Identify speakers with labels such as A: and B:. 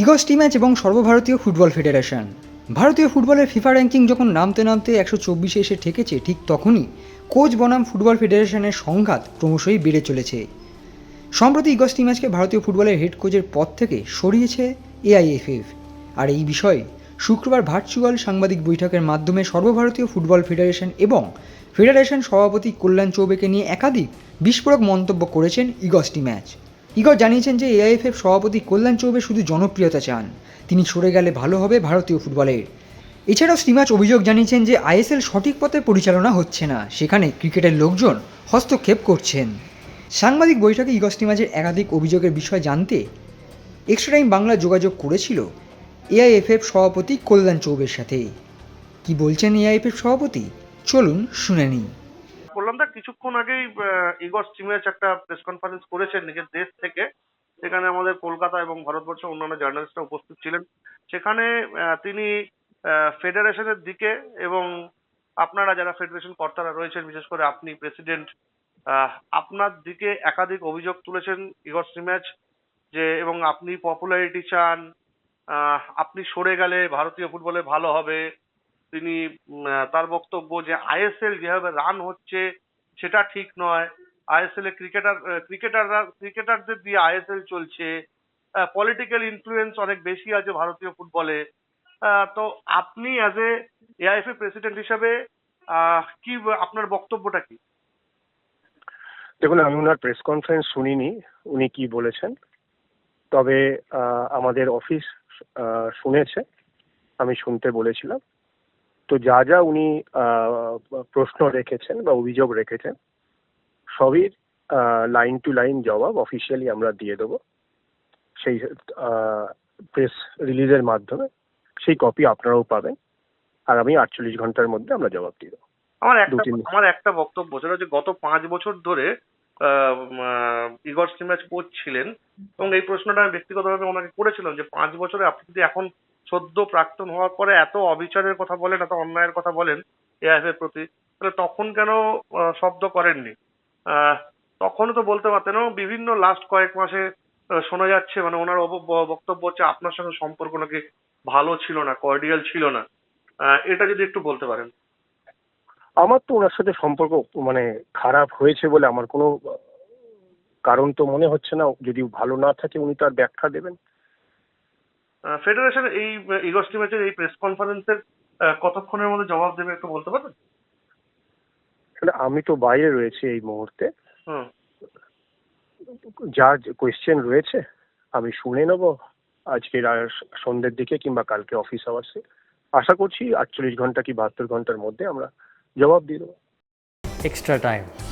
A: ইগস্টি match এবং সর্বভারতীয় football federation. ভারতীয় ফুটবলের ফিফা র্যাঙ্কিং যখন নামতে নামতে একশো চব্বিশে এসে ঠেকেছে, ঠিক তখনই কোচ বনাম ফুটবল ফেডারেশনের সংঘাত ক্রমশই বেড়ে চলেছে। সম্প্রতি ইগস্টি ম্যাচকে ভারতীয় ফুটবলের হেড কোচের পদ থেকে সরিয়েছে এআইএফএফ। আর এই বিষয়ে শুক্রবার ভার্চুয়াল সাংবাদিক বৈঠকের মাধ্যমে সর্বভারতীয় ফুটবল ফেডারেশন এবং ফেডারেশন সভাপতি কল্যাণ চৌবেকে নিয়ে একাধিক বিস্ফোরক মন্তব্য করেছেন ইগস্টি ম্যাচ। ইগর জানিয়েছেন যে এআইএফএফ সভাপতি কল্যাণ চৌবে শুধু জনপ্রিয়তা চান। তিনি সরে গেলে ভালো হবে ভারতীয় ফুটবলের এছাড়াও শ্রীমাচ অভিযোগ জানিয়েছেন যে আইএসএল সঠিক পথে পরিচালনা হচ্ছে না। সেখানে ক্রিকেটের লোকজন হস্তক্ষেপ করছেন। সাংবাদিক বৈঠকে ইগস্টি ম্যাচের একাধিক অভিযোগের বিষয় জানতে এক্সট্রা টাইম বাংলা যোগাযোগ করেছিল এআইএফএফ সভাপতি কল্যাণ চৌবের সাথে। কি বলছেন এআইএফএফ সভাপতি? চলুন শুনে নিই।
B: দা কিছুক্ষণ আগেই ইগর স্টিমেচ একটা প্রেস কনফারেন্স করেছেন নিজের দেশ থেকে। সেখানে আমাদের কলকাতা এবং ভারতবর্ষের অন্যান্য জার্নালিস্টরা উপস্থিত ছিলেন। সেখানে তিনি ফেডারেশনের দিকে এবং আপনারা যারা ফেডারেশন কর্তারা রয়েছেন, বিশেষ করে আপনি প্রেসিডেন্ট আপনার দিকে একাধিক অভিযোগ তুলেছেন ইগর স্টিমেচ যে, এবং আপনি পপুলারিটি চান আপনি সরে গেলে ভারতীয় ফুটবলে ভালো হবে। তিনি তার বক্তব্য যে আইএসএল যেভাবে রান হচ্ছে সেটা ঠিক নয়। আইএসএল এ ক্রিকেটার ক্রিকেটাররা ক্রিকেটারদের দিয়ে আইএসএল চলছে। পলিটিক্যাল ইনফ্লুয়েন্স অনেক বেশি আছে ভারতীয় ফুটবলে তো আপনি অ্যাজ এ এআইএফএ প্রেসিডেন্ট হিসাবে কি আপনার বক্তব্যটা কি?
C: দেখুন, আমি ওনার প্রেস কনফারেন্স শুনিনি। উনি কি বলেছেন? তবে আমাদের অফিস শুনেছে। আমি শুনতে বলেছিলাম। তো যা যা উনি প্রশ্ন রেখেছেন বা অভিযোগ রেখেছেন সবই লাইন টু লাইন জবাব অফিসিয়ালি আমরা দিয়ে দেবো। সেই প্রেস রিলিজের মাধ্যমে সেই কপি আপনারাও পাবেন। আর আমি আটচল্লিশ ঘণ্টার মধ্যে আমরা জবাব দিয়ে দেবো।
B: আমার একটা আমার একটা বক্তব্য সেটা হচ্ছে গত পাঁচ বছর ধরে ইগর সিম্যাচ কোচ ছিলেন এবং এই প্রশ্নটা আমি ব্যক্তিগতভাবে ওনাকে করেছিলাম যে পাঁচ বছরে আপনি যদি এখন সদ্য প্রাক্তন হওয়ার পরে এত অবিচারের কথা বলেন এত অন্যায়ের কথা বলেন এআইএফ এর প্রতি তাহলে তখন কেন শব্দ করেননি? আহ, তখনও তো বলতে পারতেন বিভিন্ন লাস্ট কয়েক মাসে শোনা যাচ্ছে মানে ওনার বক্তব্য হচ্ছে আপনার সঙ্গে সম্পর্ক নাকি ভালো ছিল না কর্ডিয়াল ছিল না। এটা যদি একটু বলতে পারেন।
C: আমার তো ওনার সাথে সম্পর্ক মানে খারাপ হয়েছে বলে আমার কোনো কারণ তো মনে হচ্ছে না যদি ভালো না থাকে উনি তার ব্যাখ্যা দেবেন।
B: ফেডারেশন এই ইগস্টি ম্যাচের এই প্রেস কনফারেন্সের কতক্ষণের মধ্যে জবাব দেবে একটু বলতে পারবেন?
C: আসলে আমি তো বাইরে রয়েছি এই মুহূর্তে। যা কোয়েশ্চেন রয়েছে আমি শুনে নেব আজকের আর সন্ধ্যের দিকে কিংবা কালকে অফিস আওয়ার্সে আশা করছি আটচল্লিশ ঘণ্টা কি বাহাত্তর ঘণ্টার মধ্যে আমরা জবাব দিয়ে দেবো।
D: Extra time.